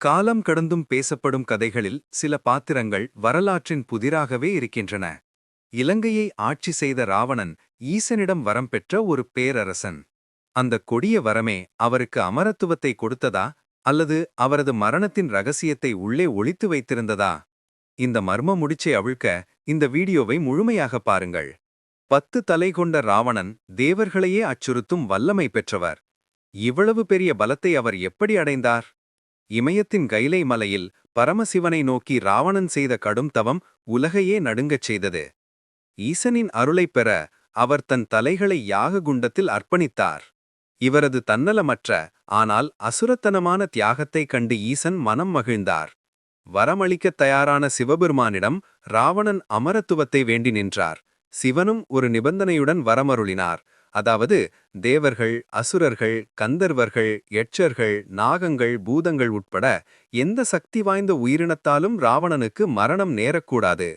காலம் கடந்தும் பேசப்படும் கதைகளில் சில பாத்திரங்கள் வரலாற்றின் புதிராகவே இருக்கின்றன. இலங்கையை ஆட்சி செய்த ராவணன் ஈசனிடம் வரம் பெற்ற ஒரு பேரரசன். அந்த கொடிய வரமே அவருக்கு அமரத்துவத்தை கொடுத்ததா அல்லது அவரது மரணத்தின் ரகசியத்தை உள்ளே ஒழித்து வைத்திருந்ததா? இந்த மர்ம முடிச்சை அவிழ்க்க இந்த வீடியோவை முழுமையாக பாருங்கள். பத்து தலை கொண்ட ராவணன் தேவர்களையே அச்சுறுத்தும் வல்லமை பெற்றவர். இவ்வளவு பெரிய பலத்தை அவர் எப்படி அடைந்தார்? இமயத்தின் கைலை மலையில் பரமசிவனை நோக்கி ராவணன் செய்த கடும் தவம் உலகையே நடுங்கச் செய்தது. ஈசனின் அருளைப் பெற அவர் தன் தலைகளை யாக குண்டத்தில் அர்ப்பணித்தார். இவரது தன்னலமற்ற ஆனால் அசுரத்தனமான தியாகத்தைக் கண்டு ஈசன் மனம் மகிழ்ந்தார். வரமளிக்கத் தயாரான சிவபெருமானிடம் ராவணன் அமரத்துவத்தை வேண்டி நின்றார். சிவனும் ஒரு நிபந்தனையுடன் வரமருளினார். அதாவது தேவர்கள் அசுரர்கள் கந்தர்வர்கள் எச்சர்கள் நாகங்கள் பூதங்கள் உட்பட எந்த சக்தி வாய்ந்த உயிரினத்தாலும் ராவணனுக்கு மரணம் நேரக்கூடாது.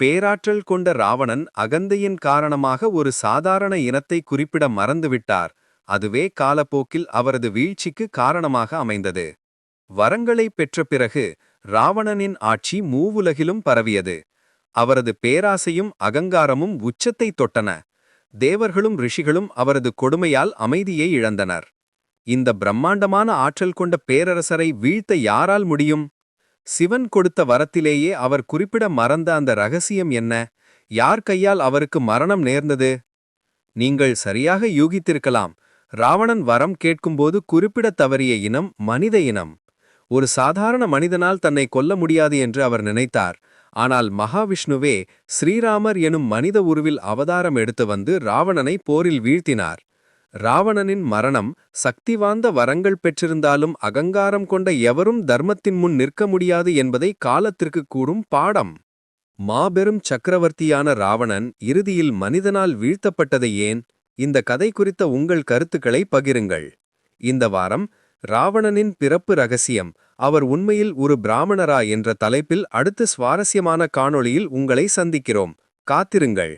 பேராற்றல் கொண்ட ராவணன் அகந்தையின் காரணமாக ஒரு சாதாரண இனத்தை குறிப்பிட மறந்துவிட்டார். அதுவே காலப்போக்கில் அவரது வீழ்ச்சிக்கு காரணமாக அமைந்தது. வரங்களை பெற்ற பிறகு ராவணனின் ஆட்சி மூவுலகிலும் பரவியது. அவரது பேராசையும் அகங்காரமும் உச்சத்தை தொட்டன. தேவர்களும் ரிஷிகளும் அவரது கொடுமையால் அமைதியை இழந்தனர். இந்த பிரம்மாண்டமான ஆற்றல் கொண்ட பேரரசரை வீழ்த்த யாரால் முடியும்? சிவன் கொடுத்த வரத்திலேயே அவர் குறிப்பிட மறந்த அந்த ரகசியம் என்ன? யார் கையால் அவருக்கு மரணம் நேர்ந்தது? நீங்கள் சரியாக யூகித்திருக்கலாம். ராவணன் வரம் கேட்கும்போது குறிப்பிடத் தவறிய இனம் மனித இனம். ஒரு சாதாரண மனிதனால் தன்னை கொல்ல முடியாது என்று அவர் நினைத்தார். ஆனால் மகாவிஷ்ணுவே ஸ்ரீராமர் எனும் மனித உருவில் அவதாரம் எடுத்து வந்து ராவணனை போரில் வீழ்த்தினார். ராவணனின் மரணம் சக்திவாந்த வரங்கள் பெற்றிருந்தாலும் அகங்காரம் கொண்ட எவரும் தர்மத்தின் முன் நிற்க முடியாது என்பதை காலத்திற்கு கூறும் பாடம். மாபெரும் சக்கரவர்த்தியான ராவணன் இறுதியில் மனிதனால் வீழ்த்தப்பட்டதை ஏன்? இந்த கதை குறித்த உங்கள் கருத்துக்களை பகிருங்கள். இந்த வாரம் ராவணனின் பிறப்பு ரகசியம். அவர் உண்மையில் ஒரு பிராமணரா என்ற தலைப்பில் அடுத்த சுவாரஸ்யமான காணொளியில் உங்களை சந்திக்கிறோம். காத்திருங்கள்.